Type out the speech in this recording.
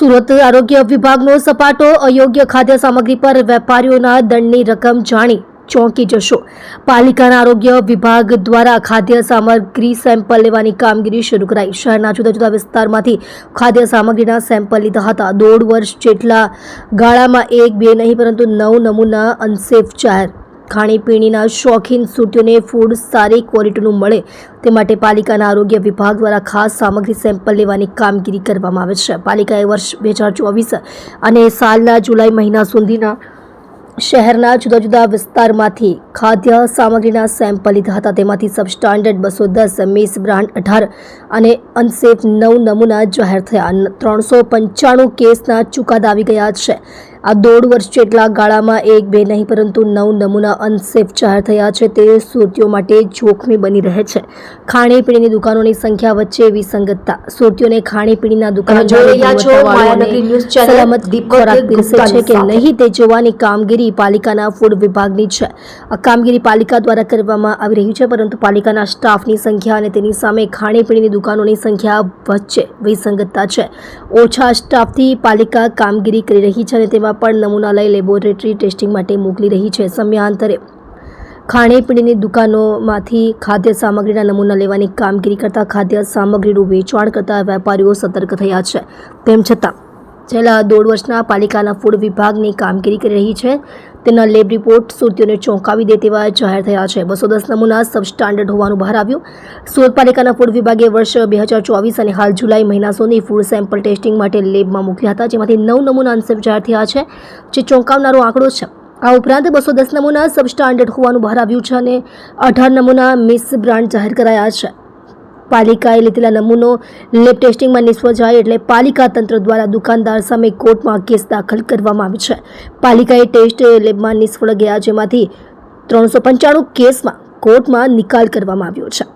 સુરત આરોગ્ય વિભાગનો સપાટો, અયોગ્ય ખાદ્ય સામગ્રી પર વેપારીઓના દંડની રકમ જાણી ચોંકી જશો. પાલિકાના આરોગ્ય વિભાગ દ્વારા ખાદ્ય સામગ્રી સેમ્પલ લેવાની કામગીરી શરૂ કરાઈ. શહેરના જુદા જુદા વિસ્તારમાંથી ખાદ્ય સામગ્રીના સેમ્પલ લીધા હતા. દોઢ વર્ષ જેટલા ગાળામાં એક, બે નહીં, પરંતુ નવ નમૂના અનસેફ જાહેર ખાણીપીણીના શોખીન સૂટીઓને ફૂડ સારી ક્વોલિટીનું મળે, તે માટે પાલિકાના આરોગ્ય વિભાગ દ્વારા ખાસ સામગ્રી સેમ્પલ લેવાની કામગીરી કરવામાં આવે છે. પાલિકાએ વર્ષ બે હજાર ચોવીસ અને સાલના જુલાઈ મહિના સુધીના શહેરના જુદા જુદા વિસ્તારમાંથી ખાદ્ય સામગ્રીના સેમ્પલ લીધા હતા. તેમાંથી સબસ્ટાન્ડર્ડ બસો દસ મિસ બ્રાન્ડ અઢાર અને અનસેફ નવ નમૂના જાહેર થયા. ત્રણસો પંચાણું કેસના ચુકાદા આવી ગયા છે. આ દોઢ વર્ષ જેટલા ગાળામાં એક બે નહીં પરંતુ નવ નમૂના અનસેફ જાહેર થયા છે. તે સુરતીઓ માટે જોખમી બની રહે છે. ખાણીપીણીની દુકાનોની સંખ્યા વચ્ચે વિસંગતતા. સુરતીઓને ખાણીપીણીના દુકાનો સલામત ખોરાક પીરસે છે કે નહીં તે જોવાની કામગીરી પાલિકાના ફૂડ વિભાગની છે. આ કામગીરી પાલિકા દ્વારા કરવામાં આવી રહી છે પરંતુ પાલિકાના સ્ટાફની સંખ્યા અને તેની સામે ખાણીપીણીની દુકાનોની સંખ્યા વચ્ચે વિસંગતતા છે. ઓછા સ્ટાફથી પાલિકા કામગીરી કરી રહી છે અને તેમાં પણ નમૂના લઈ લેબોરેટરી ટેસ્ટિંગ માટે મોકલી રહી છે સમયાંતરે. ખાણીપીણીની દુકાનોમાંથી ખાદ્ય સામગ્રીના નમૂના લેવાની કામગીરી કરતા ખાદ્ય સામગ્રીનું વેચાણ કરતા વેપારીઓ સતર્ક થયા છે. તેમ છતાં છેલ્લા દોઢ વર્ષના પાલિકાના ફૂડ વિભાગની કામગીરી કરી રહી છે. તેના લેબ રિપોર્ટ સુરતીઓને ચોંકાવી દે તેવા જાહેર થયા છે. બસો દસ નમૂના સબસ્ટાન્ડર્ડ હોવાનું બહાર આવ્યું. સુરત પાલિકાના ફૂડ વિભાગે વર્ષ બે હજાર ચોવીસ અને હાલ જુલાઈ મહિના સુધી ફૂડ સેમ્પલ ટેસ્ટિંગ માટે લેબમાં મોકલ્યા હતા, જેમાંથી નવ નમૂના અનસેફ જાહેર થયા છે, જે ચોંકાવનારો આંકડો છે. આ ઉપરાંત બસો દસ નમૂના સબસ્ટાન્ડર્ડ હોવાનું બહાર આવ્યું છે અને અઢાર નમૂના મિસ બ્રાન્ડ જાહેર કરાયા છે. પાલિકાએ લીધેલા નમૂનો લેબ ટેસ્ટિંગમાં નિષ્ફળ જાય એટલે પાલિકા તંત્ર દ્વારા દુકાનદાર સામે કોર્ટમાં કેસ દાખલ કરવામાં આવ્યો છે. પાલિકાએ ટેસ્ટ લેબમાં નિષ્ફળ ગયા, જેમાંથી ત્રણસો પંચાણું કેસમાં કોર્ટમાં નિકાલ કરવામાં આવ્યો છે.